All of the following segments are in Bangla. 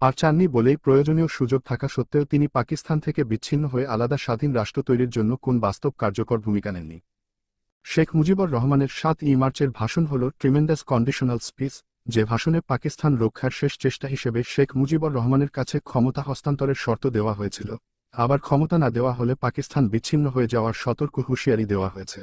আর চাননি বলেই প্রয়োজনীয় সুযোগ থাকা সত্ত্বেও তিনি পাকিস্তান থেকে বিচ্ছিন্ন হয়ে আলাদা স্বাধীন রাষ্ট্র তৈরির জন্য কোন বাস্তব কার্যকর ভূমিকা নেননি। শেখ মুজিবুর রহমানের সাত ই মার্চের ভাষণ হল ট্রিমেন্ডাস কন্ডিশনাল স্পিচ যে ভাষণে পাকিস্তান রক্ষার শেষ চেষ্টা হিসেবে শেখ মুজিবুর রহমানের কাছে ক্ষমতা হস্তান্তরের শর্ত দেওয়া হয়েছিল। আবার ক্ষমতা না দেওয়া হলে পাকিস্তান বিচ্ছিন্ন হয়ে যাওয়ার সতর্ক হুঁশিয়ারি দেওয়া হয়েছে।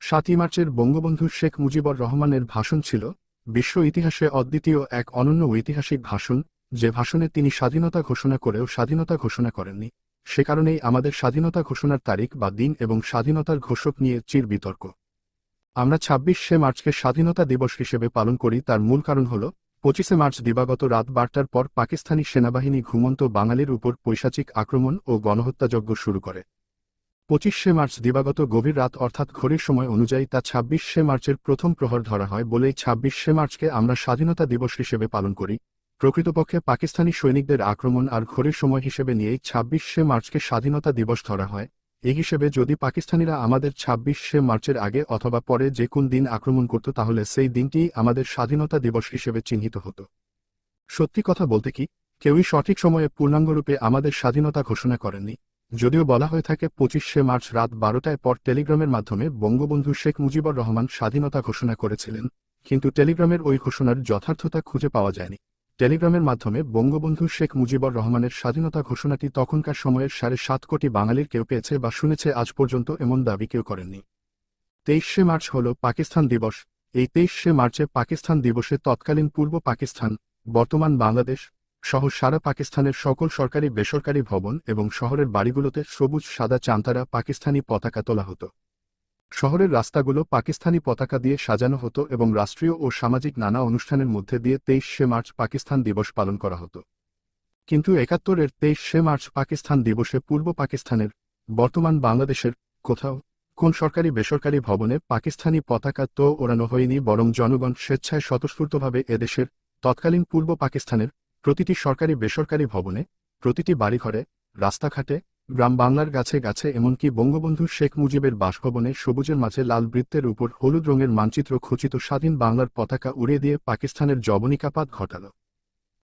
সাতই মার্চের বঙ্গবন্ধু শেখ মুজিবুর রহমানের ভাষণ ছিল বিশ্ব ইতিহাসে অদ্বিতীয় এক অনন্য ঐতিহাসিক ভাষণ যে ভাষণে তিনি স্বাধীনতা ঘোষণা করেও স্বাধীনতা ঘোষণা করেননি, সে কারণেই আমাদের স্বাধীনতা ঘোষণার তারিখ বা দিন এবং স্বাধীনতার ঘোষক নিয়ে চির বিতর্ক। আমরা ছাব্বিশে মার্চকে স্বাধীনতা দিবস হিসেবে পালন করি, তার মূল কারণ হল, পঁচিশে মার্চ দিবাগত রাত বারটার পর পাকিস্তানি সেনাবাহিনী ঘুমন্ত বাঙালির উপর পৈশাচিক আক্রমণ ও গণহত্যাযজ্ঞ শুরু করে। পঁচিশে মার্চ দিবাগত গভীর রাত অর্থাৎ ঘড়ির সময় অনুযায়ী তা ছাব্বিশে মার্চের প্রথম প্রহর ধরা হয় বলেই ছাব্বিশে মার্চকে আমরা স্বাধীনতা দিবস হিসেবে পালন করি। প্রকৃতপক্ষে পাকিস্তানি সৈনিকদের আক্রমণ আর ঘড়ির সময় হিসেবে নিয়েই ছাব্বিশে মার্চকে স্বাধীনতা দিবস ধরা হয়। এই হিসেবে যদি পাকিস্তানিরা আমাদের ছাব্বিশে মার্চের আগে অথবা পরে যে কোন দিন আক্রমণ করত, তাহলে সেই দিনটি আমাদের স্বাধীনতা দিবস হিসেবে চিহ্নিত হতো। সত্যি কথা বলতে কি, কেউই সঠিক সময়ে পূর্ণাঙ্গরূপে আমাদের স্বাধীনতা ঘোষণা করেননি। যদিও বলা হয়ে থাকে, পঁচিশে মার্চ রাত বারোটায় পর টেলিগ্রামের মাধ্যমে বঙ্গবন্ধু শেখ মুজিবুর রহমান স্বাধীনতা ঘোষণা করেছিলেন, কিন্তু টেলিগ্রামের ওই ঘোষণার যথার্থতা খুঁজে পাওয়া যায়নি। টেলিগ্রামের মাধ্যমে বঙ্গবন্ধু শেখ মুজিবুর রহমানের স্বাধীনতা ঘোষণাটি তখনকার সময়ের সাড়ে সাত কোটি বাঙালির কেউ পেয়েছে বা শুনেছে, আজ পর্যন্ত এমন দাবি কেউ করেননি। তেইশে মার্চ হল পাকিস্তান দিবস। এই তেইশে মার্চে পাকিস্তান দিবসে তৎকালীন পূর্ব পাকিস্তান, বর্তমান বাংলাদেশ সহ সারা পাকিস্তানের সকল সরকারি বেসরকারি ভবন এবং শহরের বাড়িগুলোতে সবুজ, সাদা চান্তারা পাকিস্তানি পতাকা তোলা হতো। শহরের রাস্তাগুলো পাকিস্তানি পতাকা দিয়ে সাজানো হতো এবং রাষ্ট্রীয় ও সামাজিক নানা অনুষ্ঠানের মধ্যে দিয়ে তেইশে মার্চ পাকিস্তান দিবস পালন করা হতো। কিন্তু একাত্তরের তেইশে মার্চ পাকিস্তান দিবসে পূর্ব পাকিস্তানের, বর্তমান বাংলাদেশের কোথাও, কোন সরকারি বেসরকারি ভবনে পাকিস্তানি পতাকা তো ওড়ানো হয়নি বরং জনগণ স্বেচ্ছায় স্বতঃস্ফূর্তভাবে এদেশের তৎকালীন পূর্ব পাকিস্তানের প্রতিটি সরকারি বেসরকারি ভবনে, প্রতিটি বাড়িঘরে, রাস্তাঘাটে গ্রাম বাংলার গাছে গাছে এমনকি বঙ্গবন্ধু শেখ মুজিবের বাসভবনে সবুজের মাঝে লাল বৃত্তের উপর হলুদ রঙের মানচিত্র খচিত স্বাধীন বাংলার পতাকা উড়িয়ে দিয়ে পাকিস্তানের জবনিকাপাত ঘটাল।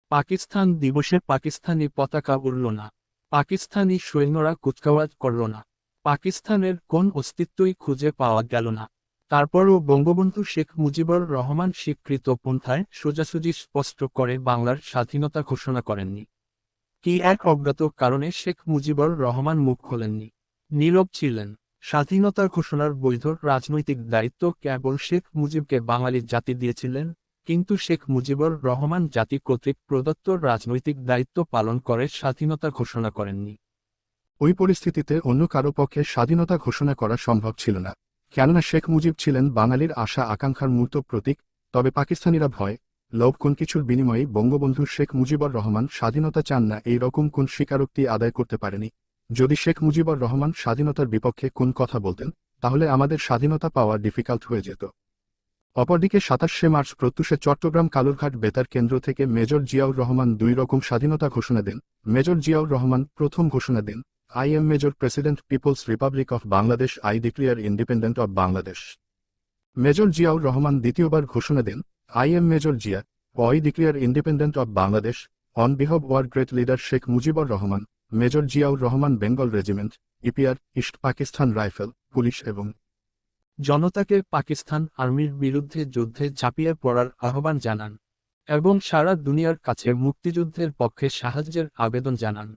পাকিস্তান দিবসে পাকিস্তানি পতাকা উড়ল না। পাকিস্তানি সৈন্যরা কুচকাওয়াজ করল না। পাকিস্তানের কোন অস্তিত্বই খুঁজে পাওয়া গেল না। তারপরও বঙ্গবন্ধু শেখ মুজিবুর রহমান স্বীকৃত পন্থায় সোজাসুজি স্পষ্ট করে বাংলার স্বাধীনতা ঘোষণা করেননি। কি এক অজ্ঞাত কারণে শেখ মুজিবুর রহমান মুখ খোলেননি। নীরব ছিলেন। স্বাধীনতার ঘোষণার বৈধ রাজনৈতিক দায়িত্ব কেবল শেখ মুজিবকে বাঙালি জাতি দিয়েছিলেন, কিন্তু শেখ মুজিবুর রহমান জাতি কর্তৃক প্রদত্ত রাজনৈতিক দায়িত্ব পালন করে স্বাধীনতা ঘোষণা করেননি। ওই পরিস্থিতিতে অন্য কারও পক্ষে স্বাধীনতা ঘোষণা করা সম্ভব ছিল না। কেননা শেখ মুজিব ছিলেন বাঙালির আশা আকাঙ্ক্ষার মূর্ত প্রতীক, তবে পাকিস্তানিরা ভয় লোভ কোন কিছুর বিনিময়ে বঙ্গবন্ধু শেখ মুজিবুর রহমান স্বাধীনতা চান না, এই রকম কোন স্বীকারোক্তি আদায় করতে পারেনি? যদি শেখ মুজিবুর রহমান স্বাধীনতার বিপক্ষে কোন কথা বলতেন, তাহলে আমাদের স্বাধীনতা পাওয়া ডিফিকাল্ট হয়ে যেত। অপরদিকে সাতাশে মার্চ প্রত্যুষে চট্টগ্রাম কালুরঘাট বেতার কেন্দ্র থেকে মেজর জিয়াউর রহমান দুই রকম স্বাধীনতা ঘোষণা দেন। মেজর জিয়াউর রহমান প্রথম ঘোষণা দেন I am Major president People's Republic of Bangladesh I declare independent of Bangladesh Major Ziaur Rahman দ্বিতীয়বার ঘোষণা দেন I am Major Zia declare independent of Bangladesh, on behalf of our great leader Sheikh Mujibur Rahman, Major Ziaur Rahman Bengal regiment EPR East Pakistan rifle police এবং জনতাকে পাকিস্তান আর্মির বিরুদ্ধে যুদ্ধে ঝাঁপিয়ে পড়ার আহ্বান জানান এবং সারা দুনিয়ার কাছে মুক্তিযুদ্ধের পক্ষে সাহায্যের আবেদন জানান।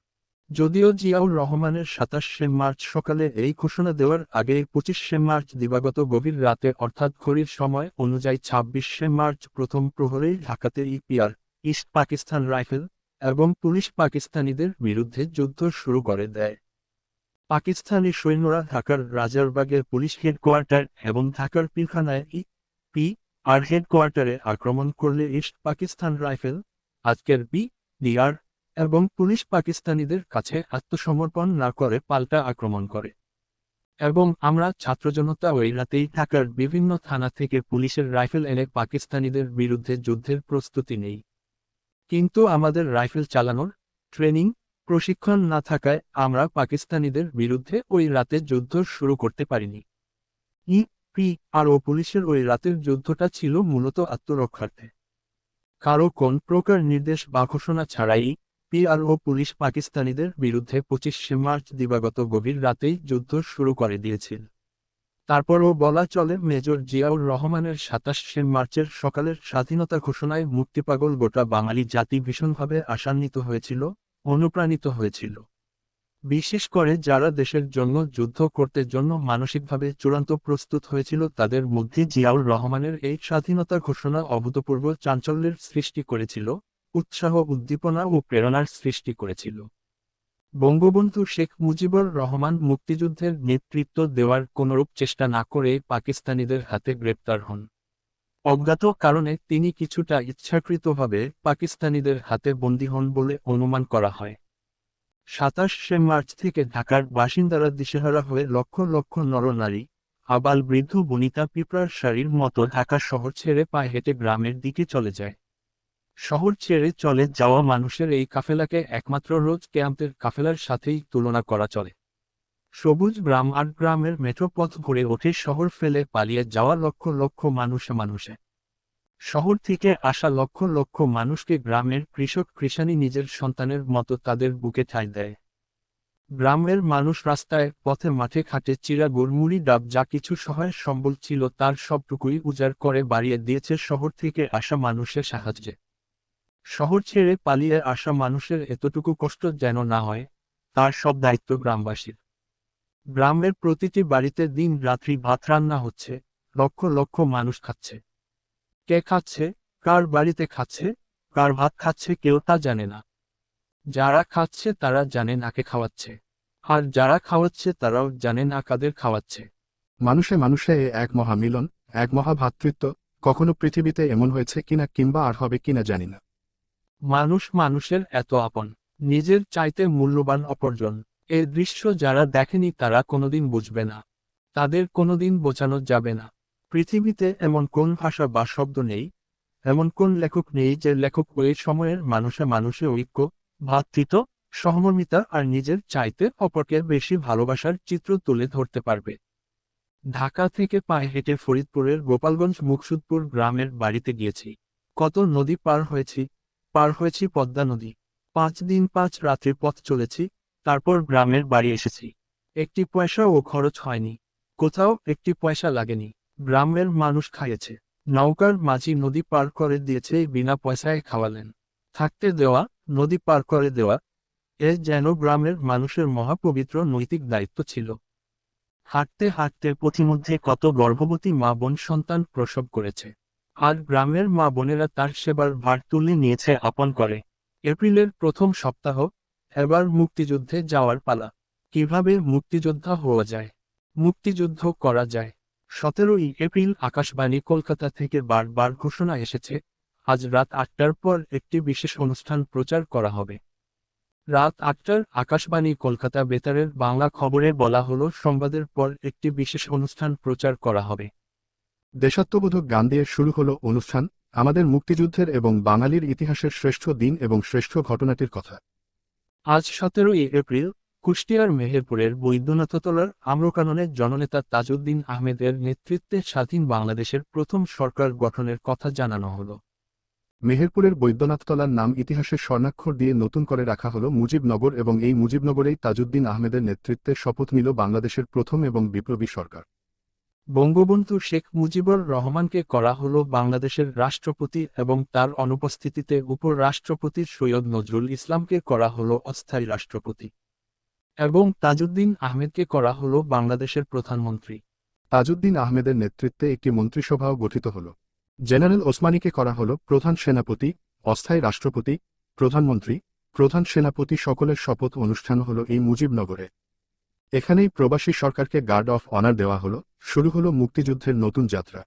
যদিও জিয়াউর রহমানের সাতাশে মার্চ সকালে এই ঘোষণা দেওয়ার আগে পঁচিশে মার্চ দিবাগত গভীর রাতে অর্থাৎ ঘড়ির সময় অনুযায়ী ছাব্বিশে মার্চ প্রথম প্রহরেই ঢাকাতে ইপিআর, ইস্ট পাকিস্তান রাইফেল এবং পুলিশ পাকিস্তানিদের বিরুদ্ধে যুদ্ধ শুরু করে দেয়। পাকিস্তানি সৈন্যরা ঢাকার রাজারবাগের পুলিশ হেডকোয়ার্টার এবং ঢাকার পিলখানায় ই পি আর হেডকোয়ার্টারে আক্রমণ করলে ইস্ট পাকিস্তান রাইফেল, আজকের বি ডিআর এবং পুলিশ পাকিস্তানিদের কাছে আত্মসমর্পণ না করে পাল্টা আক্রমণ করে। এবং আমরা ছাত্রজনতা ওই রাতেই ঢাকার বিভিন্ন থানা থেকে পুলিশের রাইফেল এনে পাকিস্তানিদের বিরুদ্ধে যুদ্ধের প্রস্তুতি নেই। কিন্তু আমাদের রাইফেল চালানোর, ট্রেনিং, প্রশিক্ষণ না থাকায় আমরা পাকিস্তানিদের বিরুদ্ধে ওই রাতে যুদ্ধ শুরু করতে পারিনি। ই পি আর ও পুলিশের ওই রাতের যুদ্ধটা ছিল মূলত আত্মরক্ষার্থে। কারও কোন প্রকার নির্দেশ বা ঘোষণা ছাড়াই পিআরও পুলিশ পাকিস্তানিদের বিরুদ্ধে পঁচিশে মার্চ দিবাগত গভীর রাতেই যুদ্ধ শুরু করে দিয়েছিল। তারপরও বলা চলে, মেজর জিয়াউর রহমানের সাতাশে মার্চের সকালের স্বাধীনতা ঘোষণায় মুক্তিপাগল গোটা বাঙালি জাতি ভীষণভাবে আশান্বিত হয়েছিল, অনুপ্রাণিত হয়েছিল। বিশেষ করে যারা দেশের জন্য যুদ্ধ করতে জন্য মানসিকভাবে চূড়ান্ত প্রস্তুত হয়েছিল, তাদের মধ্যে জিয়াউর রহমানের এই স্বাধীনতা ঘোষণা অভূতপূর্ব চাঞ্চল্যের সৃষ্টি করেছিল। উৎসাহ, উদ্দীপনা ও প্রেরণার সৃষ্টি করেছিল। বঙ্গবন্ধু শেখ মুজিবুর রহমান মুক্তিযুদ্ধের নেতৃত্ব দেওয়ার কোনরূপ চেষ্টা না করে পাকিস্তানিদের হাতে গ্রেপ্তার হন। অজ্ঞাত কারণে তিনি কিছুটা ইচ্ছাকৃতভাবে পাকিস্তানিদের হাতে বন্দী হন বলে অনুমান করা হয়। সাতাশে মার্চ থেকে ঢাকার বাসিন্দারা দিশেহারা হয়ে লক্ষ লক্ষ নরনারী, আবাল বৃদ্ধ, বনিতা পিঁপড়ার শাড়ির মতো ঢাকা শহর ছেড়ে পায়ে হেঁটে গ্রামের দিকে চলে যায়। শহর ছেড়ে চলে যাওয়া মানুষের এই কাফেলাকে একমাত্র রোজ ক্যাম্পের কাফেলার সাথেই তুলনা করা চলে। সবুজ গ্রাম আর গ্রামের মেট্রোপথ ঘুরে ওঠে শহর ফেলে পালিয়ে যাওয়া লক্ষ লক্ষ মানুষে মানুষে। শহর থেকে আসা লক্ষ লক্ষ মানুষকে গ্রামের কৃষক কৃষানি নিজের সন্তানের মতো তাদের বুকে ঠাঁই দেয়। গ্রামের মানুষ রাস্তায়, পথে, মাঠে, ঘাটে চিরা গুড়মুড়ি, ডাব যা কিছু সহায় সম্বল ছিল তার সবটুকুই উজাড় করে বাড়িয়ে দিয়েছে শহর থেকে আসা মানুষের সাহায্যে। শহর ছেড়ে পালিয়ে আসা মানুষের এতটুকু কষ্ট যেন না হয়, তার সব দায়িত্ব গ্রামবাসীর। গ্রামের প্রতিটি বাড়িতে দিন রাত্রি ভাত রান্না হচ্ছে, লক্ষ লক্ষ মানুষ খাচ্ছে। কে খাচ্ছে, কার বাড়িতে খাচ্ছে, কার ভাত খাচ্ছে কেউ তা জানে না। যারা খাচ্ছে তারা জানে নাকে খাওয়াচ্ছে। আর যারা খাওয়াচ্ছে তারাও জানে না কাদের খাওয়াচ্ছে। মানুষে মানুষে এক মহামিলন, এক মহাভাতৃত্ব, কখনো পৃথিবীতে এমন হয়েছে কিনা কিংবা আর হবে কিনা জানি না। মানুষ মানুষের এত আপন, নিজের চাইতে মূল্যবান অপরজন। এ দৃশ্য যারা দেখেনি তারা কোনোদিন বুঝবে না। তাদের কোনোদিন বোঝানো যাবে না। পৃথিবীতে এমন কোন ভাষা বা শব্দ নেই? এমন কোন লেখক নেই যে লেখক ওই সময়ের মানুষে মানুষে ঐক্য, ভাতৃত্ব, সহমর্মিতা আর নিজের চাইতে অপরকে বেশি ভালোবাসার চিত্র তুলে ধরতে পারবে? ঢাকা থেকে পায়ে হেঁটে ফরিদপুরের গোপালগঞ্জ মুকসুদপুর গ্রামের বাড়িতে গিয়েছি। কত নদী পার হয়েছি পার হয়েছি পদ্মা নদী। পাঁচ দিন পাঁচ রাত্রি পথ চলেছি, তারপর গ্রামের বাড়ি এসেছি। একটি পয়সাও খরচ হয়নি। কোথাও একটি পয়সা লাগেনি। গ্রামের মানুষ খাইয়েছে। নৌকার মাঝি নদী পার করে দিয়েছে, বিনা পয়সায় খাওয়ালেন। থাকতে দেওয়া, নদী পার করে দেওয়া, এ যেন গ্রামের মানুষের মহাপবিত্র নৈতিক দায়িত্ব ছিল। হাঁটতে হাঁটতে পথিমধ্যে কত গর্ভবতী মা বোন সন্তান প্রসব করেছে। আর গ্রামের মা বোনেরা তার সেবার ভার তুলে নিয়েছে আপন করে। এপ্রিলের প্রথম সপ্তাহ, এবার মুক্তিযুদ্ধে যাওয়ার পালা। কীভাবে মুক্তিযোদ্ধা হওয়া যায়? মুক্তিযুদ্ধ করা যায়। সতেরোই এপ্রিল আকাশবাণী কলকাতা থেকে বারবার ঘোষণা এসেছে, আজ রাত আটটার পর একটি বিশেষ অনুষ্ঠান প্রচার করা হবে। রাত আটটার আকাশবাণী কলকাতা বেতারের বাংলা খবরে বলা হলো, সংবাদের পর একটি বিশেষ অনুষ্ঠান প্রচার করা হবে। দেশাত্মবোধক গান দিয়ে শুরু হল অনুষ্ঠান আমাদের মুক্তিযুদ্ধের এবং বাঙালির ইতিহাসের শ্রেষ্ঠ দিন এবং শ্রেষ্ঠ ঘটনাটির কথা। আজ সতেরোই এপ্রিল কুষ্টিয়ার মেহেরপুরের বৈদ্যনাথতলার আম্রকাননের জননেতা তাজউদ্দিন আহমেদের নেতৃত্বে স্বাধীন বাংলাদেশের প্রথম সরকার গঠনের কথা জানানো হল। মেহেরপুরের বৈদ্যনাথতলার নাম ইতিহাসের স্বর্ণাক্ষর দিয়ে নতুন করে রাখা হল মুজিবনগর এবং এই মুজিবনগরেই তাজউদ্দিন আহমেদের নেতৃত্বে শপথ নিল বাংলাদেশের প্রথম এবং বিপ্লবী সরকার। বঙ্গবন্ধু শেখ মুজিবুর রহমানকে করা হলো বাংলাদেশের রাষ্ট্রপতি এবং তার অনুপস্থিতিতে উপর রাষ্ট্রপতি সৈয়দ নজরুল ইসলামকে করা হলো অস্থায়ী রাষ্ট্রপতি এবং তাজউদ্দিন আহমেদকে করা হলো বাংলাদেশের প্রধানমন্ত্রী। তাজউদ্দিন আহমেদের নেতৃত্বে একটি মন্ত্রিসভাও গঠিত হল। জেনারেল ওসমানীকে করা হল প্রধান সেনাপতি, অস্থায়ী রাষ্ট্রপতি, প্রধানমন্ত্রী, প্রধান সেনাপতি সকলের শপথ অনুষ্ঠান হল এই মুজিবনগরে। এখানেই প্রবাসী সরকারকে গার্ড অফ অনার দেওয়া হল শুরু হল মুক্তিযুদ্ধের নতুন যাত্রা।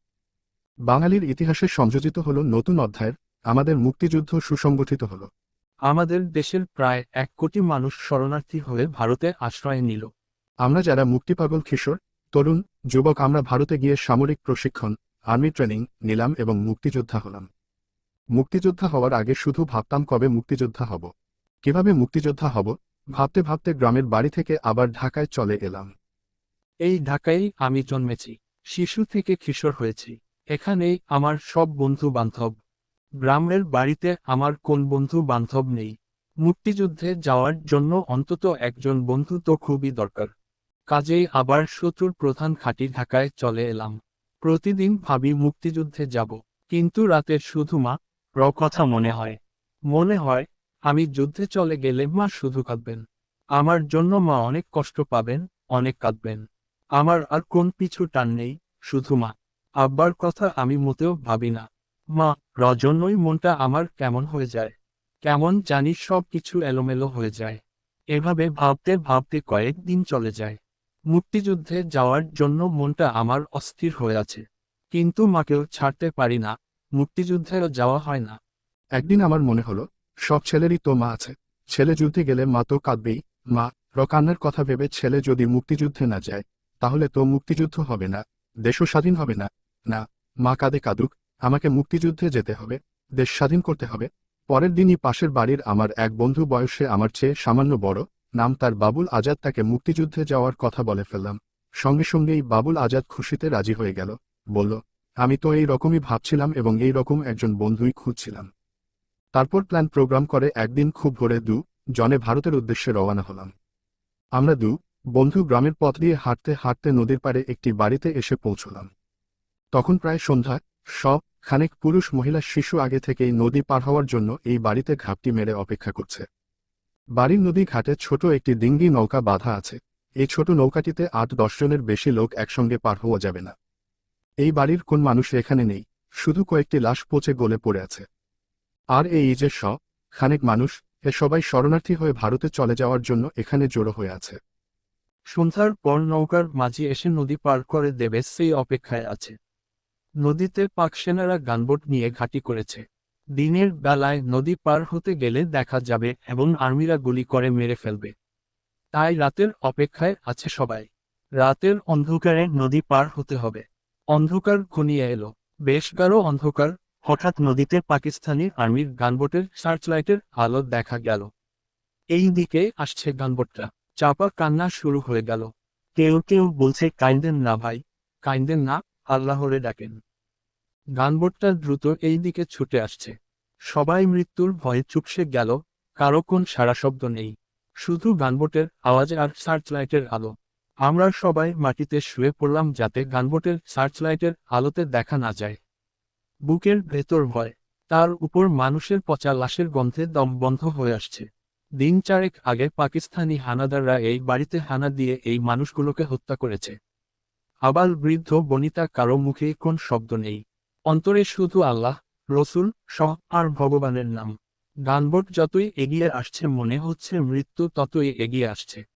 বাঙালির ইতিহাসে সংযোজিত হল নতুন অধ্যায়ের আমাদের মুক্তিযুদ্ধ সুসংগঠিত হল। আমাদের দেশের প্রায় এক কোটি মানুষ শরণার্থী হয়ে ভারতে আশ্রয় নিল। আমরা যারা মুক্তিপাগল কিশোর তরুণ যুবক আমরা ভারতে গিয়ে সামরিক প্রশিক্ষণ আর্মি ট্রেনিং নিলাম এবং মুক্তিযোদ্ধা হলাম। মুক্তিযোদ্ধা হওয়ার আগে শুধু ভাবতাম কবে মুক্তিযোদ্ধা হব। কীভাবে মুক্তিযোদ্ধা হব? ভাবতে ভাবতে গ্রামের বাড়ি থেকে আবার ঢাকায় চলে এলাম। এই ঢাকায় আমি জন্মেছি, শিশু থেকে কিশোর হয়েছি। এখানেই আমার সব বন্ধু বান্ধব গ্রামের বাড়িতে আমার কোন বন্ধু বান্ধব নেই। মুক্তিযুদ্ধে যাওয়ার জন্য অন্তত একজন বন্ধু তো খুবই দরকার। কাজেই আবার শত্রুর প্রধান ঘাঁটি ঢাকায় চলে এলাম। প্রতিদিন ভাবি মুক্তিযুদ্ধে যাব, কিন্তু রাতে শুধু মা, র কথা মনে হয়। মনে হয় আমি যুদ্ধে চলে গেলে মা শুধু কাঁদবেন। আমার জন্য মা অনেক কষ্ট পাবেন, অনেক কাঁদবেন। আমার আর কোন পিছু টান নেই, শুধু মা। আব্বার কথা আমি মোটেও ভাবি না। মা, রজন্যই মনটা আমার কেমন হয়ে যায়। কেমন জানি সব কিছু এলোমেলো হয়ে যায়। এভাবে ভাবতে ভাবতে কয়েকদিন চলে যায়। মুক্তিযুদ্ধে যাওয়ার জন্য মনটা আমার অস্থির হয়ে আছে। কিন্তু মাকেও ছাড়তে পারি না। মুক্তিযুদ্ধেও যাওয়া হয় না। একদিন আমার মনে হলো সব ছেলেরই তো মা আছে। ছেলে যুদ্ধে গেলে মা তো কাঁদবেই। মা র কান্নার কথা ভেবে ছেলে যদি মুক্তিযুদ্ধে না যায়, তাহলে তো মুক্তিযুদ্ধ হবে না। দেশও স্বাধীন হবে না। না, মা কাঁদে কাঁদুক, আমাকে মুক্তিযুদ্ধে যেতে হবে, দেশ স্বাধীন করতে হবে। পরের দিনই পাশের বাড়ির আমার এক বন্ধু বয়সে আমার চেয়ে সামান্য বড়, নাম তার বাবুল আজাদ তাকে মুক্তিযুদ্ধে যাওয়ার কথা বলে ফেললাম। সঙ্গে সঙ্গেই বাবুল আজাদ খুশিতে রাজি হয়ে গেল। বলল, আমি তো এই রকমই ভাবছিলাম এবং এই রকম একজন বন্ধুই খুঁজছিলাম। তারপর প্ল্যান প্রোগ্রাম করে একদিন খুব ভোরে দু, জনে ভারতের উদ্দেশ্যে রওনা হলাম। আমরা দু, বন্ধু গ্রামের পথ দিয়ে হাঁটতে হাঁটতে নদীর পাড়ে একটি বাড়িতে এসে পৌঁছলাম। তখন প্রায় সন্ধ্যা সব খানিক পুরুষ মহিলা শিশু আগে থেকেই নদী পার হওয়ার জন্য এই বাড়িতে ঘাপটি মেরে অপেক্ষা করছে। বাড়ির নদী ঘাটে ছোট একটি ডিঙ্গি নৌকা বাঁধা আছে। এই ছোট নৌকাটিতে আট দশ জনের বেশি লোক একসঙ্গে পার হওয়া যাবে না। এই বাড়ির কোন মানুষ এখানে নেই, শুধু কয়েকটি লাশ পচে গলে পড়ে আছে। আর এই যে স, খানেক মানুষ, এ সবাই শরণার্থী হয়ে ভারতে চলে যাওয়ার জন্য এখানে জড়ো হয়ে আছে। সন্ধ্যার পর নৌকার মাঝি এসে নদী পার করে দেবে সেই অপেক্ষায় আছে। নদীতে পাক সেনারা গানবোট নিয়ে ঘাঁটি করেছে। দিনের বেলায় নদী পার হতে গেলে দেখা যাবে এবং আর্মিরা গুলি করে মেরে ফেলবে। তাই রাতের অপেক্ষায় আছে সবাই। রাতের অন্ধকারে নদী পার হতে হবে। অন্ধকার ঘনিয়ে এলো। বেশ গাঢ় অন্ধকার হঠাৎ নদীতে পাকিস্তানি আর্মির গানবোটের সার্চলাইটের আলো দেখা গেল। এই দিকে আসছে গানবোটটা চাপা কান্না শুরু হয়ে গেল। কেউ কেউ বলছে কাইন্দেন না ভাই কাইন্দেন না, আল্লাহরে ডাকেন। গানবোটটা দ্রুত এই দিকে ছুটে আসছে। সবাই মৃত্যুর ভয়ে চুপসে গেল। কারও কোন সারা শব্দ নেই। শুধু গানবোটের আওয়াজ আর সার্চলাইটের আলো। আমরা সবাই মাটিতে শুয়ে পড়লাম যাতে গানবোটের সার্চলাইটের আলোতে দেখা না যায়। বুকের ভেতর ভয়। তার উপর মানুষের পচা লাশের গন্ধে দম বন্ধ হয়ে আসছে। দিন চারেক আগে পাকিস্তানি হানাদাররা এই বাড়িতে হানা দিয়ে এই মানুষগুলোকে হত্যা করেছে। আবাল বৃদ্ধ বনিতা কারও মুখে কোন শব্দ নেই। অন্তরে শুধু আল্লাহ, রসুল, সহ আর ভগবানের নাম। গানবোট যতই এগিয়ে আসছে মনে হচ্ছে মৃত্যু ততই এগিয়ে আসছে।